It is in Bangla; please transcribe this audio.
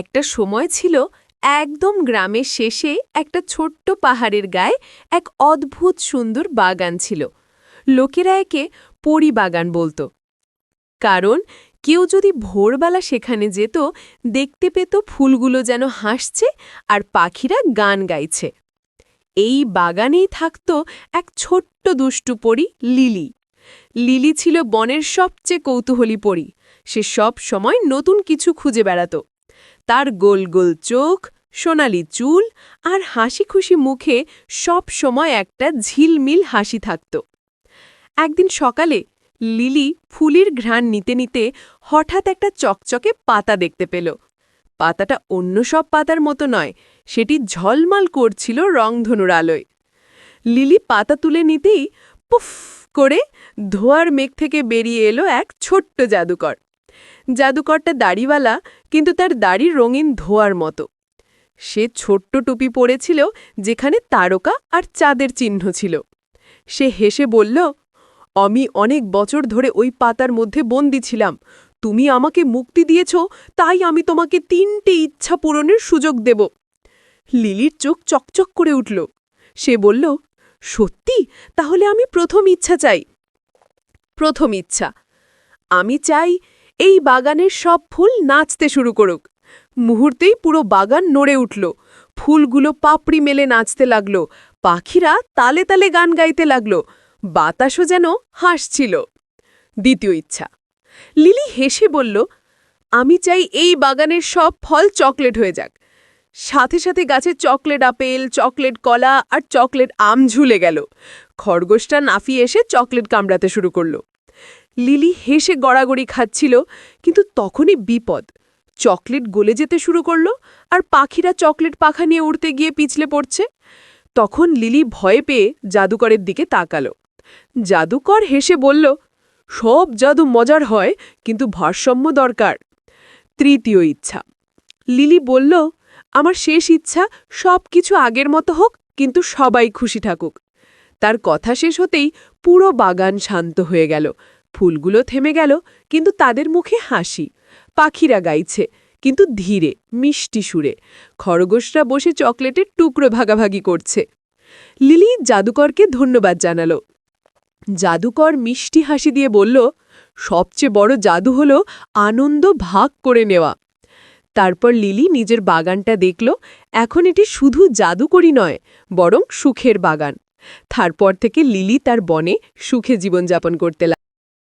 একটা সময় ছিল একদম গ্রামের শেষে একটা ছোট্ট পাহাড়ের গায়ে এক অদ্ভুত সুন্দর বাগান ছিল। লোকেরা একে পরি বাগান বলতো। কারণ কেউ যদি ভোরবেলা সেখানে যেত, দেখতে পেত ফুলগুলো যেন হাসছে আর পাখিরা গান গাইছে। এই বাগানেই থাকত এক ছোট্ট দুষ্টু পরি লিলি। লিলি ছিল বনের সবচেয়ে কৌতূহলী পরি। সে সব সময় নতুন কিছু খুঁজে বেড়াত। তার গোল গোল চোখ, সোনালি চুল আর হাসি খুশি মুখে সব সময় একটা ঝিলমিল হাসি থাকত। একদিন সকালে লিলি ফুলির ঘ্রাণ নিতে নিতে হঠাৎ একটা চকচকে পাতা দেখতে পেল। পাতাটা অন্য সব পাতার মতো নয়, সেটি ঝলমাল করছিল রংধনুর আলোয়। লিলি পাতা তুলে নিতেই পুফ করে ধোয়ার মেঘ থেকে বেরিয়ে এলো এক ছোট্ট জাদুকর। জাদুকরটা দাড়িওয়ালা, কিন্তু তার দাড়ি রঙিন ধোয়ার মতো। সে ছোট্ট টুপি পরেছিল, যেখানে তারকা আর চাঁদের চিহ্ন ছিল। সে হেসে বলল, আমি অনেক বছর ধরে ওই পাতার মধ্যে বন্দি ছিলাম। তুমি আমাকে মুক্তি দিয়েছ, তাই আমি তোমাকে তিনটে ইচ্ছা পূরণের সুযোগ দেব। লিলির চোখ চকচক করে উঠল। সে বলল, সত্যি? তাহলে আমি প্রথম ইচ্ছা চাই। প্রথম ইচ্ছা। আমি চাই এই বাগানের সব ফুল নাচতে শুরু করুক। মুহূর্তেই পুরো বাগান নড়ে উঠল। ফুলগুলো পাপড়ি মেলে নাচতে লাগল। পাখিরা তালে তালে গান গাইতে লাগল। বাতাসও যেন হাসছিল। দ্বিতীয় ইচ্ছা। লিলি হেসে বলল, আমি চাই এই বাগানের সব ফল চকলেট হয়ে যাক। সাথে সাথে গাছে চকলেট আপেল, চকলেট কলা আর চকলেট আম ঝুলে গেল। খরগোশটা নাফিয়ে এসে চকলেট কামড়াতে শুরু করল। লিলি হেসে গড়াগড়ি খাচ্ছিল, কিন্তু তখনই বিপদ। চকলেট গলে যেতে শুরু করল আর পাখিরা চকলেট পাখা নিয়ে উড়তে গিয়ে পিছলে পড়ছে। তখন লিলি ভয়ে পেয়ে জাদুকরের দিকে তাকালো। জাদুকর হেসে বলল, সব জাদু মজার হয়, কিন্তু ভারসাম্য দরকার। তৃতীয় ইচ্ছা। লিলি বলল, আমার শেষ ইচ্ছা সব কিছু আগের মতো হোক, কিন্তু সবাই খুশি থাকুক। তার কথা শেষ হতেই পুরো বাগান শান্ত হয়ে গেল। ফুলগুলো থেমে গেল, কিন্তু তাদের মুখে হাসি। পাখিরা গাইছে, কিন্তু ধীরে, মিষ্টি সুরে। খরগোশরা বসে চকলেটের টুকরো ভাগাভাগি করছে। লিলি জাদুকরকে ধন্যবাদ জানালো। জাদুকর মিষ্টি হাসি দিয়ে বলল, সবচেয়ে বড় জাদু হল আনন্দ ভাগ করে নেওয়া। তারপর লিলি নিজের বাগানটা দেখল, এখন এটি শুধু জাদুকরি নয়, বরং সুখের বাগান। তারপর থেকে লিলি তার বনে সুখে জীবনযাপন করতে